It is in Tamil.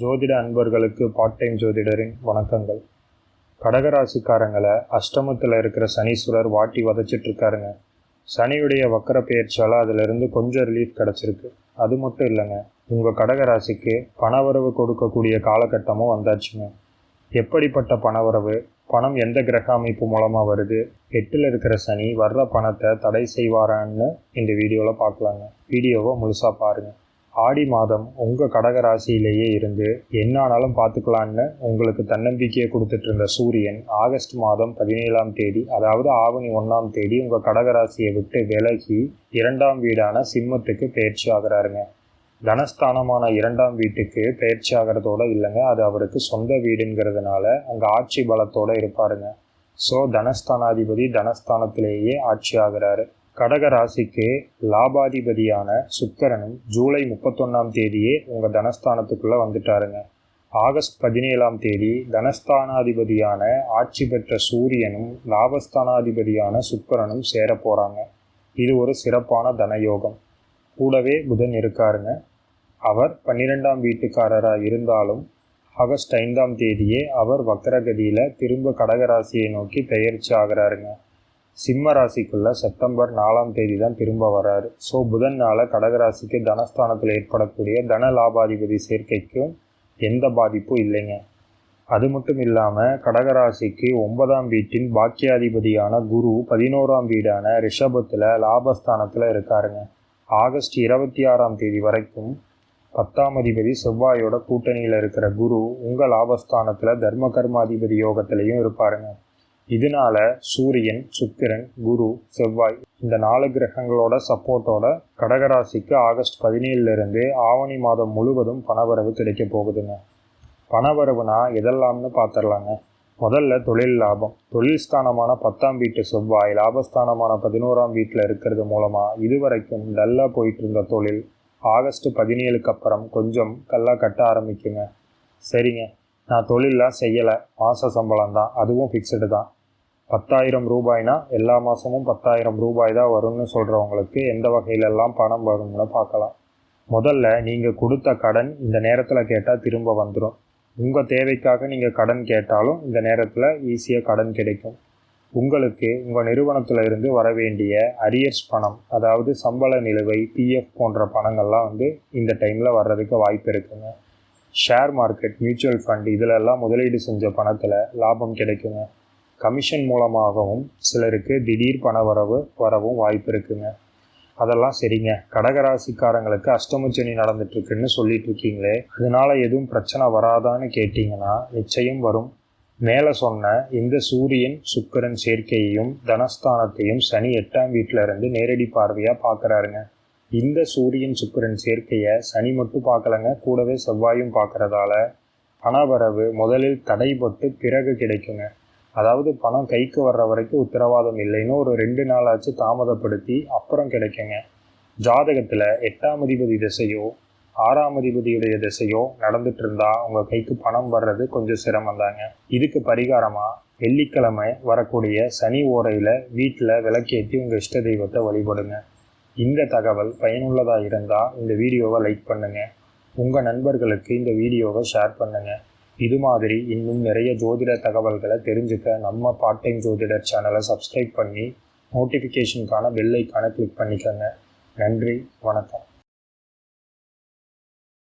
ஜோதிட அன்பர்களுக்கு பார்ட் டைம் ஜோதிடரின் வணக்கங்கள். கடகராசிக்காரங்களை அஷ்டமத்தில் இருக்கிற சனீஸ்வரர் வாட்டி வதச்சிட்ருக்காருங்க. சனியுடைய வக்கர பெயர்ச்சியால் அதிலிருந்து கொஞ்சம் ரிலீஃப் கிடச்சிருக்கு. அது மட்டும் இல்லைங்க உங்கள் கடகராசிக்கு பணவரவு கொடுக்கக்கூடிய காலகட்டமும் வந்தாச்சுங்க. எப்படிப்பட்ட பணவரவு? பணம் எந்த கிரக அமைப்பு மூலமாக வருது? எட்டில் இருக்கிற சனி வர்ற பணத்தை தடை செய்வாரான்னு இந்த வீடியோவில் பார்க்கலாங்க. வீடியோவை முழுசாக பாருங்கள் ஆடி மாதம் உங்கள் கடகராசியிலேயே இருந்து என்னானாலும் பார்த்துக்கலான்னு உங்களுக்கு தன்னம்பிக்கையை கொடுத்துட்டு இருந்த சூரியன் ஆகஸ்ட் மாதம் பதினேழாம் தேதி அதாவது ஆவணி ஒன்றாம் தேதி உங்கள் கடகராசியை விட்டு விலகி இரண்டாம் வீடான சிம்மத்துக்கு பயிற்சி ஆகிறாருங்க. தனஸ்தானமான இரண்டாம் வீட்டுக்கு பயிற்சி ஆகிறதோட இல்லைங்க அது அவருக்கு சொந்த வீடுங்கிறதுனால அங்கே ஆட்சி பலத்தோடு இருப்பாருங்க. ஸோ தனஸ்தானாதிபதி தனஸ்தானத்திலேயே ஆட்சி ஆகிறாரு. கடக ராசிக்கு லாபாதிபதியான சுக்கரனும் ஜூலை முப்பத்தொன்னாம் தேதியே உங்கள் தனஸ்தானத்துக்குள்ளே வந்துட்டாருங்க. ஆகஸ்ட் பதினேழாம் தேதி தனஸ்தானாதிபதியான ஆட்சி பெற்ற சூரியனும் லாபஸ்தானாதிபதியான சுக்கரனும் சேர போகிறாங்க இது ஒரு சிறப்பான தனயோகம். கூடவே புதன் இருக்காருங்க. அவர் பன்னிரெண்டாம் வீட்டுக்காரராக இருந்தாலும் ஆகஸ்ட் ஐந்தாம் தேதியே அவர் வக்கரகதியில் திரும்ப கடகராசியை நோக்கி பெயர்ச்சி ஆகிறாருங்க. சிம்ம ராசிக்குள்ள செப்டம்பர் நாலாம் தேதி தான் திரும்ப வராரு. ஸோ புதன்னால கடகராசிக்கு தனஸ்தானத்தில் ஏற்படக்கூடிய தன லாபாதிபதி சேர்க்கைக்கும் எந்த பாதிப்பும் இல்லைங்க. அது மட்டும் இல்லாமல் கடகராசிக்கு ஒன்பதாம் வீட்டின் பாக்கியாதிபதியான குரு பதினோராம் வீடான ரிஷபத்தில் லாபஸ்தானத்தில் இருக்காருங்க. ஆகஸ்ட் இருபத்தி ஆறாம் தேதி வரைக்கும் பத்தாம் அதிபதி செவ்வாயோட கூட்டணியில் இருக்கிற குரு உங்கள் லாபஸ்தானத்தில் தர்ம கர்மாதிபதி யோகத்திலையும் இருப்பாருங்க. இதனால சூரியன் சுக்கிரன் குரு செவ்வாய் இந்த நாலு கிரகங்களோட சப்போர்ட்டோட கடகராசிக்கு ஆகஸ்ட் பதினேழுலேருந்து ஆவணி மாதம் முழுவதும் பணவரவு கிடைக்க போகுதுங்க. பணவரவுனா எதெல்லாம்னு பார்த்துடலாங்க முதல்ல தொழில் லாபம். தொழில் ஸ்தானமான பத்தாம் வீட்டு செவ்வாய் லாபஸ்தானமான பதினோராம் வீட்டில் இருக்கிறது மூலமாக இதுவரைக்கும் டல்லாக போயிட்டு இருந்த தொழில் ஆகஸ்ட் பதினேழுக்கு அப்புறம் கொஞ்சம் கல்லாக கட்ட ஆரம்பிக்குங்க. சரிங்க. நான் தொழிலெலாம் செய்யலை. மாத சம்பளம் தான் அதுவும் ஃபிக்ஸ்டு தான். பத்தாயிரம் ரூபாய்னா எல்லா மாதமும் பத்தாயிரம் ரூபாய் தான் வரும்னு சொல்கிறவங்களுக்கு எந்த வகையிலெல்லாம் பணம் வரும்னு பார்க்கலாம். முதல்ல நீங்கள் கொடுத்த கடன் இந்த நேரத்தில் கேட்டால் திரும்ப வந்துடும் உங்கள் தேவைக்காக நீங்கள் கடன் கேட்டாலும் இந்த நேரத்தில் ஈஸியாக கடன் கிடைக்கும். உங்களுக்கு உங்கள் நிறுவனத்தில் இருந்து வர வேண்டிய அரியர்ஸ் பணம் அதாவது சம்பள நிலுவை பிஎஃப் போன்ற பணங்கள்லாம் வந்து இந்த டைமில் வர்றதுக்கு வாய்ப்பு இருக்குங்க. ஷேர் மார்க்கெட் மியூச்சுவல் ஃபண்ட் இதிலெல்லாம் முதலீடு செஞ்ச பணத்தில் லாபம் கிடைக்குங்க. கமிஷன் மூலமாகவும் சிலருக்கு திடீர் பண வரவு வரவும் வாய்ப்பு இருக்குங்க. அதெல்லாம் சரிங்க. கடகராசிக்காரங்களுக்கு அஷ்டமச்சனி நடந்துட்டுருக்குன்னு சொல்லிட்டு இருக்கீங்களே அதனால எதுவும் பிரச்சனை வராதான்னு கேட்டிங்கன்னா நிச்சயம் வரும். மேலே சொன்ன இந்த சூரியன் சுக்கரன் சேர்க்கையையும் தனஸ்தானத்தையும் சனி எட்டாம் வீட்டில் இருந்து நேரடி பார்வையாக பார்க்குறாருங்க. இந்த சூரியன் சுக்கரன் சேர்க்கையை சனி மட்டும் பார்க்கலங்க கூடவே செவ்வாயும் பார்க்குறதால பணவரவு முதலில் தடைபட்டு பிறகு கிடைக்குங்க. அதாவது பணம் கைக்கு வர்ற வரைக்கும் உத்தரவாதம் இல்லைன்னு ஒரு ரெண்டு நாளாச்சு தாமதப்படுத்தி அப்புறம் கிடைக்குங்க. ஜாதகத்தில் எட்டாம் அதிபதி திசையோ ஆறாம் அதிபதியுடைய திசையோ நடந்துட்டு இருந்தா உங்கள் கைக்கு பணம் வர்றது கொஞ்சம் சிரமம் தாங்க இதுக்கு பரிகாரமாக வெள்ளிக்கிழமை வரக்கூடிய சனி ஓரையில் வீட்டில் விளக்கேற்றி உங்கள் இஷ்ட தெய்வத்தை வழிபடுங்க. இந்த தகவல் பயனுள்ளதாக இருந்தால் இந்த வீடியோவை லைக் பண்ணுங்க. உங்கள் நண்பர்களுக்கு இந்த வீடியோவை ஷேர் பண்ணுங்கள் இது மாதிரி இன்னும் நிறைய ஜோதிட தகவல்களை தெரிஞ்சுக்க நம்ம பார்ட் டைம் ஜோதிடர் சேனலை சப்ஸ்கிரைப் பண்ணி நோட்டிஃபிகேஷனுக்கான பெல் ஐக்கானை கிளிக் பண்ணிக்கோங்க. நன்றி வணக்கம்.